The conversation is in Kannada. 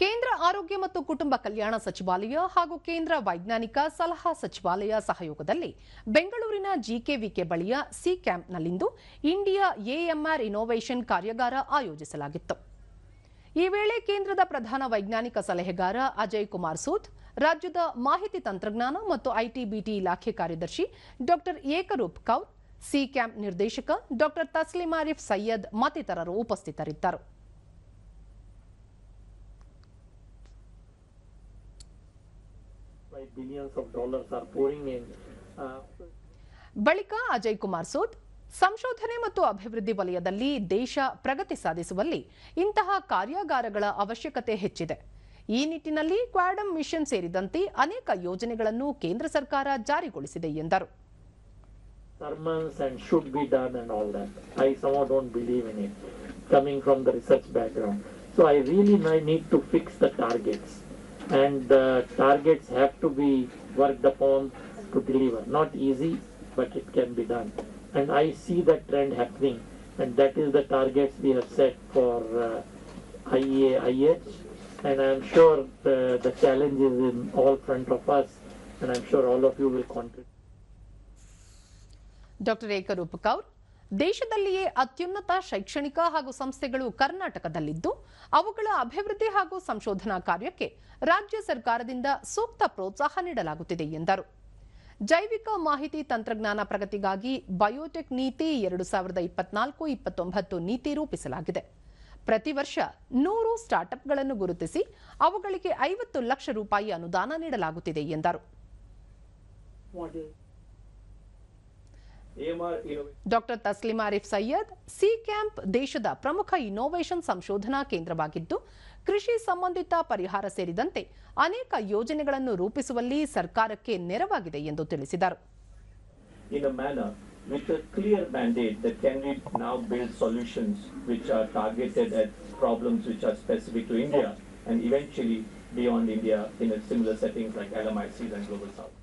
ಕೇಂದ್ರ ಆರೋಗ್ಯ ಮತ್ತು ಕುಟುಂಬ ಕಲ್ಯಾಣ ಸಚಿವಾಲಯ ಹಾಗೂ ಕೇಂದ್ರ ವೈಜ್ಞಾನಿಕ ಸಲಹಾ ಸಚಿವಾಲಯ ಸಹಯೋಗದಲ್ಲಿ ಬೆಂಗಳೂರಿನ ಜಿಕೆವಿಕೆ ಬಳಿಯ ಸಿ ಕ್ಯಾಂಪ್ನಲ್ಲಿಂದು ಇಂಡಿಯಾ ಎಎಂಆರ್ ಇನೋವೇಷನ್ ಕಾರ್ಯಾಗಾರ ಆಯೋಜಿಸಲಾಗಿತ್ತು. ಈ ವೇಳೆ ಕೇಂದ್ರದ ಪ್ರಧಾನ ವೈಜ್ಞಾನಿಕ ಸಲಹೆಗಾರ ಅಜಯ್ ಕುಮಾರ್ ಸೂದ್, ರಾಜ್ಯದ ಮಾಹಿತಿ ತಂತ್ರಜ್ಞಾನ ಮತ್ತು ಐಟಿಬಿಟಿ ಇಲಾಖೆ ಕಾರ್ಯದರ್ಶಿ doctor Ekroop Kaur, C camp ನಿರ್ದೇಶಕ ಡಾಕ್ಟರ್ ತಸ್ಲಿಮಾರಿಫ್ ಸೈಯದ್ ಮತ್ತಿತರರು ಉಪಸ್ಥಿತರಿದ್ದರು. ಬಳಿಕ ಅಜಯ್ ಕುಮಾರ್ ಸೂದ್ ಸಂಶೋಧನೆ ಮತ್ತು ಅಭಿವೃದ್ಧಿ ವಲಯದಲ್ಲಿ ದೇಶ ಪ್ರಗತಿ ಸಾಧಿಸುವಲ್ಲಿ ಇಂತಹ ಕಾರ್ಯಾಗಾರಗಳ ಅವಶ್ಯಕತೆ ಹೆಚ್ಚಿದೆ. ಈ ನಿಟ್ಟಿನಲ್ಲಿ ಕ್ವಾಡಮ್ ಮಿಷನ್ ಸೇರಿದಂತೆ ಅನೇಕ ಯೋಜನೆಗಳನ್ನು ಕೇಂದ್ರ ಸರ್ಕಾರ ಜಾರಿಗೊಳಿಸಿದೆ ಎಂದರು. and the targets have to be worked upon to deliver. Not easy, but it can be done. And I see that trend happening, and that is the targets we have set for uh, IEA, IH, and I'm sure the, the challenge is in all front of us, and I'm sure all of you will contribute. Dr. Ekar Upakaur, ದೇಶದಲ್ಲಿಯೇ ಅತ್ಯುನ್ನತ ಶೈಕ್ಷಣಿಕ ಹಾಗೂ ಸಂಸ್ಥೆಗಳು ಕರ್ನಾಟಕದಲ್ಲಿದ್ದು, ಅವುಗಳ ಅಭಿವೃದ್ಧಿ ಹಾಗೂ ಸಂಶೋಧನಾ ಕಾರ್ಯಕ್ಕೆ ರಾಜ್ಯ ಸರ್ಕಾರದಿಂದ ಸೂಕ್ತ ಪ್ರೋತ್ಸಾಹ ನೀಡಲಾಗುತ್ತಿದೆ ಎಂದರು ಜೈವಿಕ ಮಾಹಿತಿ ತಂತ್ರಜ್ಞಾನ ಪ್ರಗತಿಗಾಗಿ ಬಯೋಟೆಕ್ ನೀತಿ ಎರಡು ಸಾವಿರದ ಇಪ್ಪತ್ನಾಲ್ಕು ಇಪ್ಪತ್ತೊಂಬತ್ತು ನೀತಿ ರೂಪಿಸಲಾಗಿದೆ ಪ್ರತಿ ವರ್ಷ ನೂರು ಸ್ಟಾರ್ಟ್ಅಪ್ಗಳನ್ನು ಗುರುತಿಸಿ ಅವುಗಳಿಗೆ ಐವತ್ತು ಲಕ್ಷ ರೂಪಾಯಿ ಅನುದಾನ ನೀಡಲಾಗುತ್ತಿದೆ ಎಂದರು. Doctor Taslim Arif Syed C camp ದೇಶದ ಪ್ರಮುಖ ಇನ್ನೋವೇಷನ್ ಸಂಶೋಧನಾ ಕೇಂದ್ರವಾಗಿದ್ದು ಕೃಷಿ ಸಂಬಂಧಿತ ಪರಿಹಾರ ಸೇರಿದಂತೆ ಅನೇಕ ಯೋಜನೆಗಳನ್ನು ರೂಪಿಸುವಲ್ಲಿ ಸರ್ಕಾರಕ್ಕೆ ನೆರವಾಗಿದೆ ಎಂದು ತಿಳಿಸಿದರು with a clear mandate that can we now build solutions which are targeted at problems which are specific to India and eventually beyond India in a similar settings like and Global South.